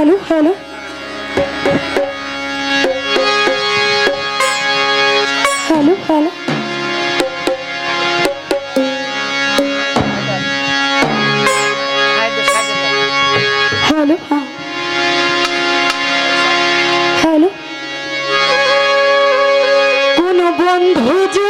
Hello hello. Hello hello. Hello hello. কোনো বন্ধু যে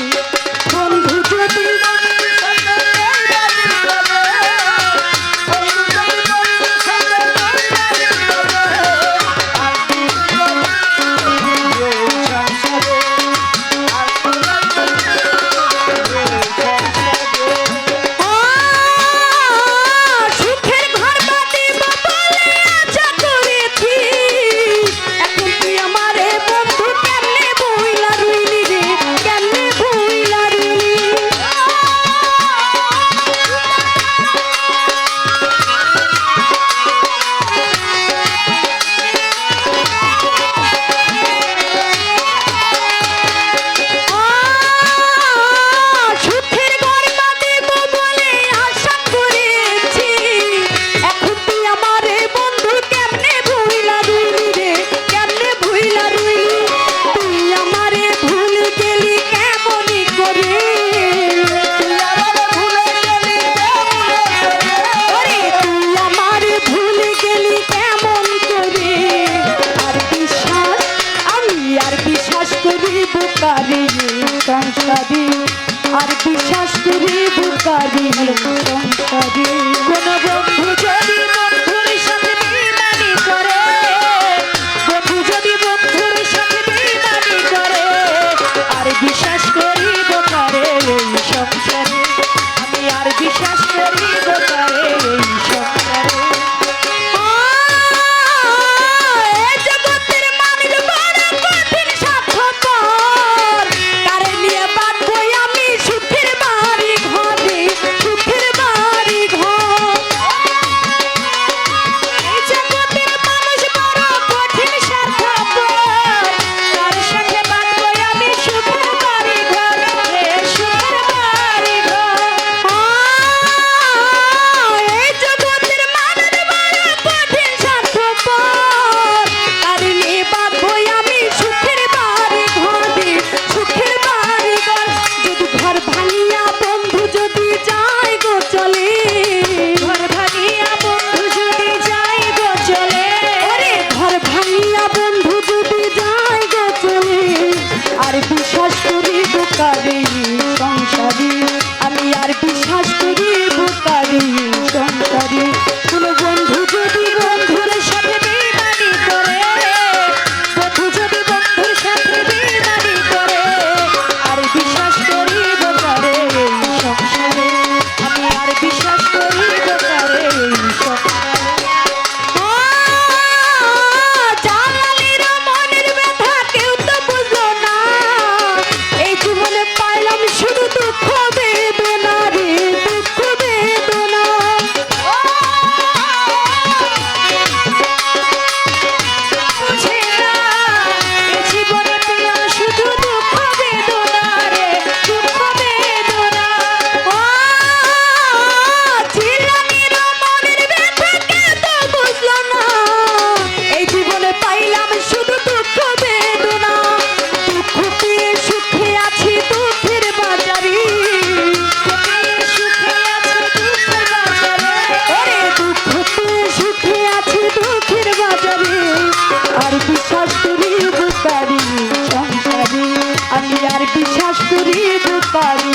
কবি যার বিশ্বাস করি দুপারি